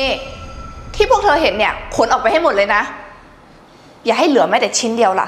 นี่ ที่พวกเธอเห็นเนี่ยขนออกไปให้หมดเลยนะ อย่าให้เหลือแม้แต่ชิ้นเดียวล่ะ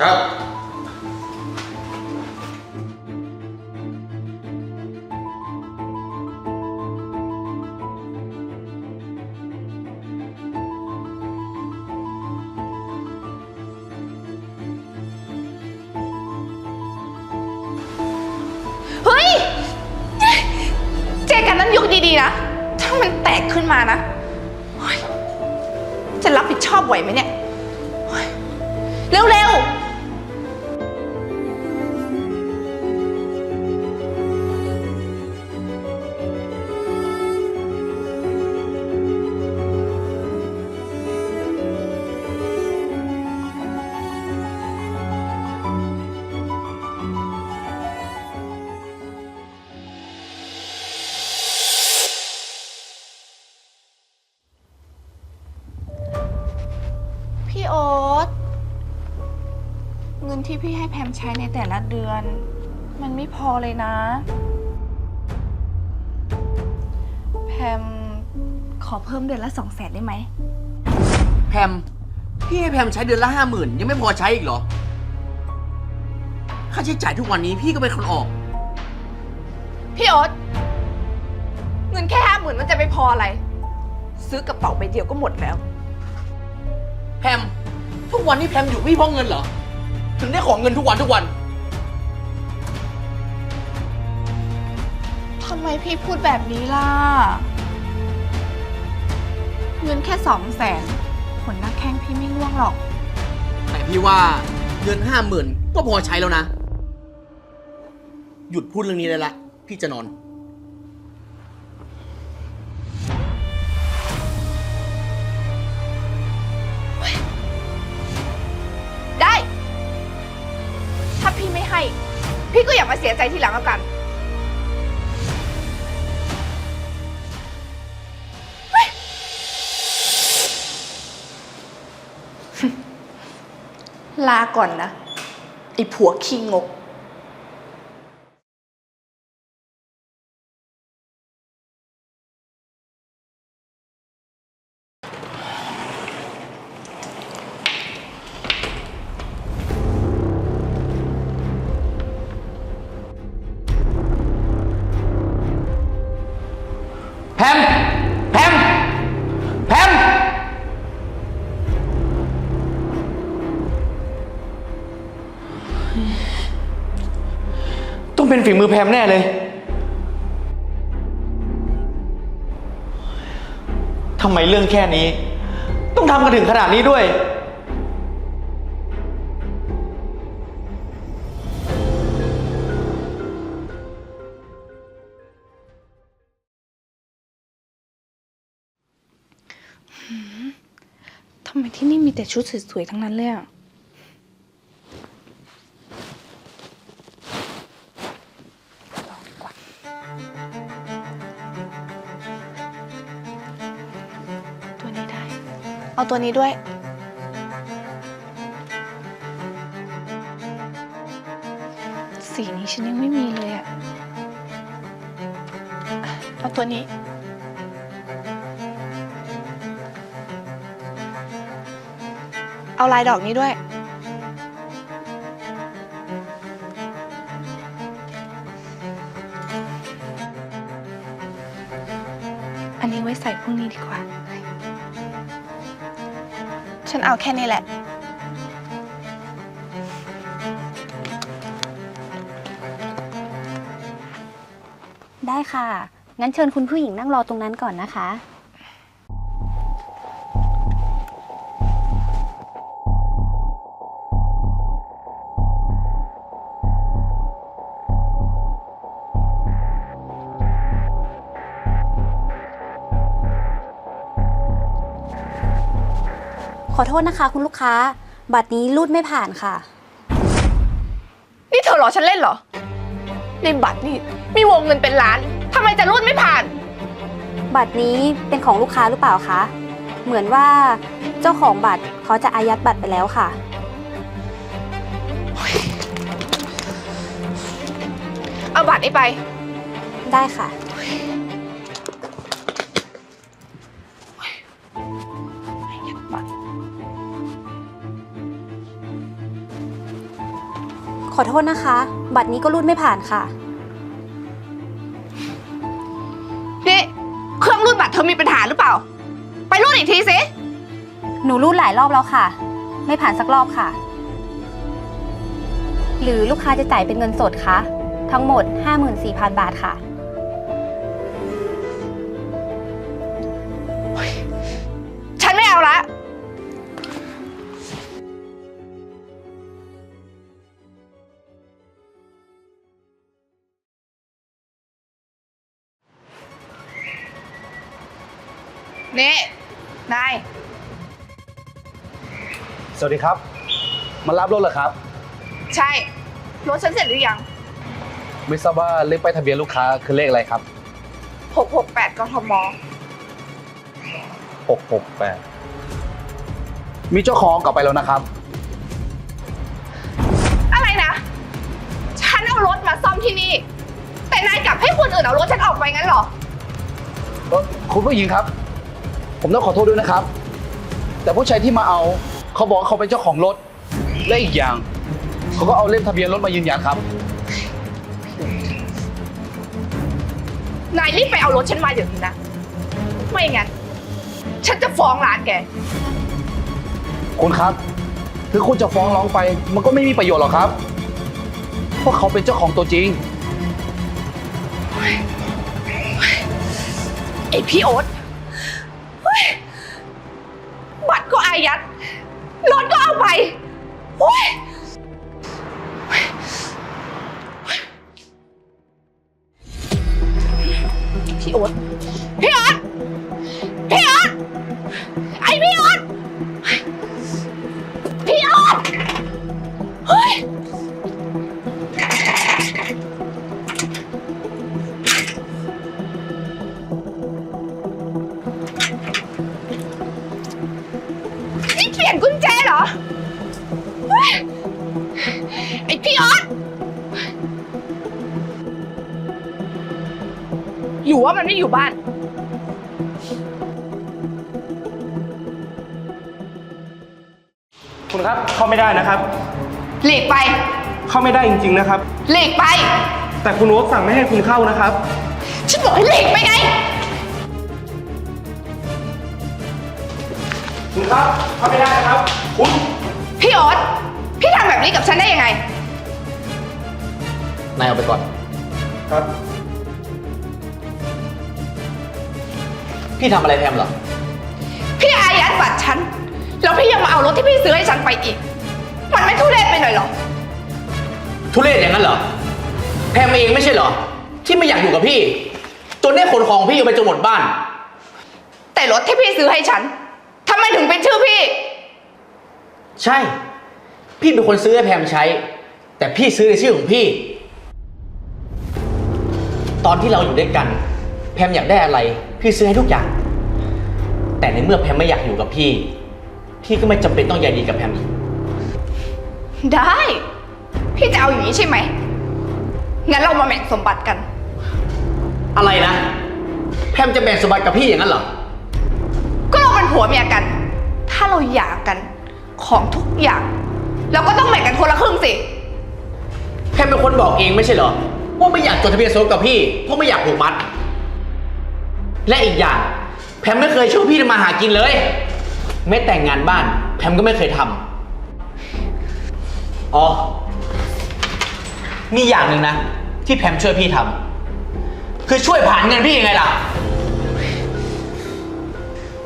ครับ เฮ้ย เจกันนั้นยกดีๆนะถ้ามันแตกขึ้นมานะเฮ้ยจะรับผิดชอบไหวไหมเนี่ยเฮ้ยเร็วๆ พี่ให้แพมใช้ในแต่ละเดือน มันไม่พอเลยนะ แพมขอเพิ่มเดือนละสองแสนได้ไหม แพม พี่ให้แพมใช้เดือนละห้าหมื่นยังไม่พอใช้อีกเหรอ ค่าใช้จ่ายทุกวันนี้พี่ก็เป็นคนออก พี่โอ๊ตเงินแค่ห้าหมื่นมันจะไม่พออะไร ซื้อกระเป๋าใบเดียวก็หมดแล้ว แพม ทุกวันนี้แพมอยู่พี่เพราะเงินเหรอ ถึงได้ของเงินทุกวันทุกวัน ทำไมพี่พูดแบบนี้ล่ะ เงินแค่สองแสนผลหน้าแข้งพี่ไม่ร่วงหรอก แต่พี่ว่าเงินห้าหมื่นก็พอใช้แล้วนะ หยุดพูดเรื่องนี้ได้ละ พี่จะนอน พี่ก็อย่ามาเสียใจทีหลังแล้วกัน ลาก่อนนะ ไอ้ผัวขี้งก ต้องเป็นฝีมือแพมแน่เลย ทำไมเรื่องแค่นี้ ต้องทำกันถึงขนาดนี้ด้วย ทำไมที่นี่มีแต่ชุดสวยๆทั้งนั้นเลยอะ เอาตัวนี้ด้วย สีนี้ฉันยังไม่มีเลยอะอะเอาตัวนี้ เอาลายดอกนี้ด้วย เอาแค่นี้แหละ ได้ค่ะ งั้นเชิญคุณผู้หญิงนั่งรอตรงนั้นก่อนนะคะ ขอโทษนะคะคุณลูกค้า บัตรนี้รูดไม่ผ่านค่ะ นี่เธอหรอฉันเล่นเหรอ ในบัตรนี่มีวงเงินเป็นล้านทำไมจะรูดไม่ผ่าน บัตรนี้เป็นของลูกค้าหรือเปล่าคะ เหมือนว่าเจ้าของบัตรเขาจะอายัดบัตรไปแล้วค่ะ เอาบัตรนี้ไป ได้ค่ะ ขอโทษนะคะ บัตรนี้ก็รูดไม่ผ่านค่ะ นี่เครื่องรูดบัตรเธอมีปัญหาหรือเปล่า ไปรูดอีกทีสิ หนูรูดหลายรอบแล้วค่ะ ไม่ผ่านสักรอบค่ะ หรือลูกค้าจะจ่ายเป็นเงินสดคะ ทั้งหมด 54,000 บาทค่ะ นี่นายสวัสดีครับ มารับรถเหรอครับ ใช่ รถฉันเสร็จหรือยัง ไม่ทราบว่าเลขป้ายทะเบียนลูกค้าคือเลขอะไรครับ 668กทม668 มีเจ้าของกลับไปแล้วนะครับ อะไรนะ ฉันเอารถมาซ่อมที่นี่ แต่นายกลับให้คนอื่นเอารถฉันออกไปงั้นเหรอเอ่อคุณผู้หญิงครับ ผมต้องขอโทษด้วยนะครับ แต่ผู้ชายที่มาเอาเขาบอกว่าเขาเป็นเจ้าของรถ และอีกอย่าง เขาก็เอาเล่มทะเบียนรถมายืนยันครับ นายรีบไปเอารถฉันมาเดี๋ยวนี้นะ ไม่งั้น ฉันจะฟ้องร้านแก คุณครับถึงคุณจะฟ้องร้องไป มันก็ไม่มีประโยชน์หรอกครับ เพราะเขาเป็นเจ้าของตัวจริง ไอพี่โอ๊ต พี่โอ๊ตพี่โอ๊ตพี่โอ๊ต ไอพี่ออสอยู่ว่ามันไม่อยู่บ้าน คุณครับเข้าไม่ได้นะครับ หลีกไป เข้าไม่ได้จริง ๆนะครับ หลีกไป แต่คุณโอ๊ตสั่งไม่ให้คุณเข้านะครับ ฉันบอกให้หลีกไปไง คุณครับเข้าไม่ได้นะครับ คุณ พี่ออสพี่ทำแบบนี้กับฉันได้ยังไง นายเอาไปก่อน ครับ พี่ทำอะไรแพมเหรอ พี่อายัดบัตรฉัน แล้วพี่ยังมาเอารถที่พี่ซื้อให้ฉันไปอีก มันไม่ทุเรศไปหน่อยเหรอ ทุเรศอย่างนั้นเหรอ แพมเองไม่ใช่เหรอ ที่ไม่อยากอยู่กับพี่ จนได้ขนของพี่เอาไปจนหมดบ้าน แต่รถที่พี่ซื้อให้ฉันทำไมถึงเป็นชื่อพี่ ใช่ พี่เป็นคนซื้อให้แพมใช้ แต่พี่ซื้อในชื่อของพี่ ตอนที่เราอยู่ด้วยกัน แพมอยากได้อะไร พี่ซื้อให้ทุกอย่าง แต่ในเมื่อแพมไม่อยากอยู่กับพี่ พี่ก็ไม่จำเป็นต้องใยดีกับแพมอีกได้ พี่จะเอาอย่างนี้ใช่ไหม งั้นเรามาแบ่งสมบัติกัน อะไรนะ แพมจะแบ่งสมบัติกับพี่อย่างนั้นเหรอ ก็เราเป็นผัวเมียกัน ถ้าเราหย่ากันของทุกอย่าง เราก็ต้องแบ่งกันคนละครึ่งสิ แพมเป็นคนบอกเองไม่ใช่เหรอ ว่าไม่อยากจดทะเบียนสมรสกับพี่ เพราะไม่อยากผูกมัด และอีกอย่าง แพมไม่เคยช่วยพี่ทำมาหากินเลย ไม่แต่งงานบ้าน แพมก็ไม่เคยทำอ๋อ มีอย่างหนึ่งนะ ที่แพมช่วยพี่ทำคือช่วยผ่านเงินพี่ยังไงล่ะ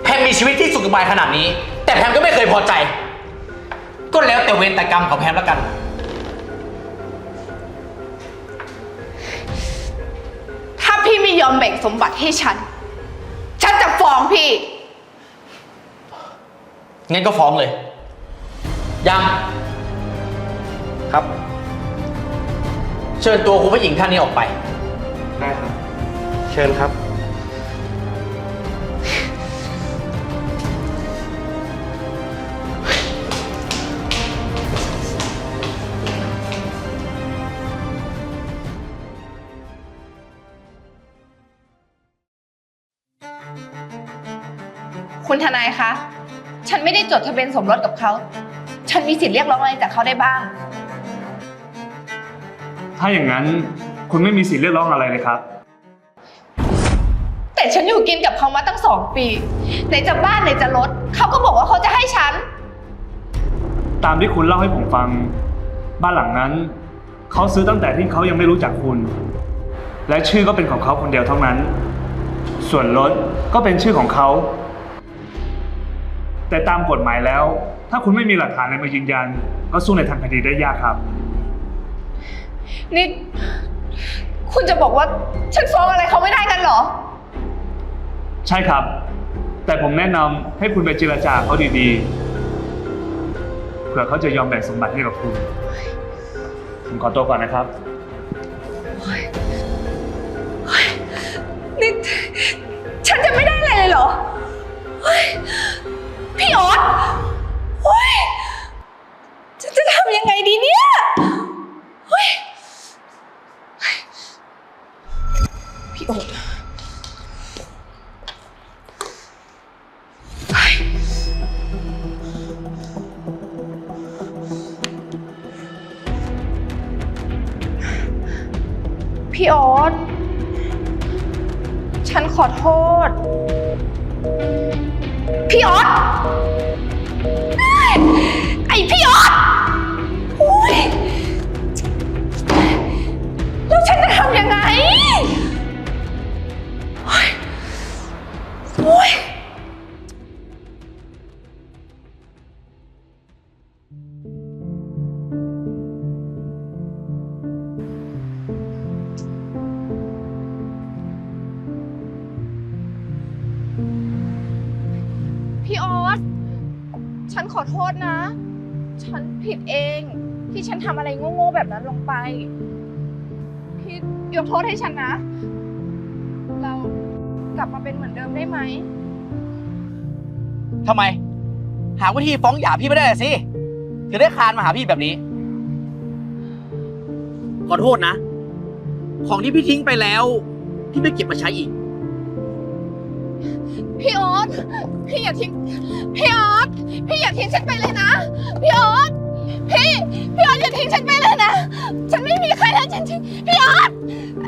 แพมมีชีวิตที่สุขสบายขนาดนี้ แต่แพมก็ไม่เคยพอใจ ก็แล้วแต่เวรแต่กรรมของแพมแล้วกัน อมแบ่งสมบัติให้ฉัน ฉันจะฟ้องพี่ งั้นก็ฟ้องเลย ยังครับ เชิญตัวคุณผู้หญิงท่านนี้ออกไป ได้ครับ เชิญครับ คุณทนายคะ ฉันไม่ได้จดทะเบียนสมรสกับเขา ฉันมีสิทธิ์เรียกร้องอะไรจากเขาได้บ้าง ถ้าอย่างนั้นคุณไม่มีสิทธิ์เรียกร้องอะไรเลยครับ แต่ฉันอยู่กินกับเขามาตั้งสองปี ไหนจะบ้านไหนจะรถ เขาก็บอกว่าเขาจะให้ฉัน ตามที่คุณเล่าให้ผมฟัง บ้านหลังนั้น เขาซื้อตั้งแต่ที่เขายังไม่รู้จักคุณ และชื่อก็เป็นของเขาคนเดียวเท่านั้น ส่วนรถก็เป็นชื่อของเขา แต่ตามกฎหมายแล้ว ถ้าคุณไม่มีหลักฐานอะไรมายืนยัน ก็สู้ในทางคดีได้ยากครับ นี่ คุณจะบอกว่าฉันฟ้องอะไรเขาไม่ได้กันเหรอ ใช่ครับ แต่ผมแนะนำให้คุณไปเจรจาเขาดีๆเผื่อเขาจะยอมแบ่งสมบัติให้กับคุณ ผมขอตัวก่อนนะครับ ฉันขอโทษ พี่ออสเอ้ยไอพี่ออสโอ้ยแล้วฉันจะทำยังไงโอ้ยโอ้ย อโทษนะ ฉันผิดเองที่ฉันทำอะไรโง่ๆแบบนั้นลงไป พี่ยกโทษให้ฉันนะ เรากลับมาเป็นเหมือนเดิมได้ไหม ทำไม หาวิธีฟ้องหย่าพี่ไม่ได้เลยสิถึงได้คลานมาหาพี่แบบนี้ ขอโทษนะ ของที่พี่ทิ้งไปแล้ว พี่ไม่เก็บมาใช้อีก พี่ออสพี่อย่าทิ้ง พี่ออสพี่อย่าทิ้งฉันไปเลยนะ พี่ออสพี่ พี่ออสอย่าทิ้งฉันไปเลยนะ ฉันไม่มีใครแล้วจริงๆพี่ออส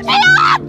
พี่ออส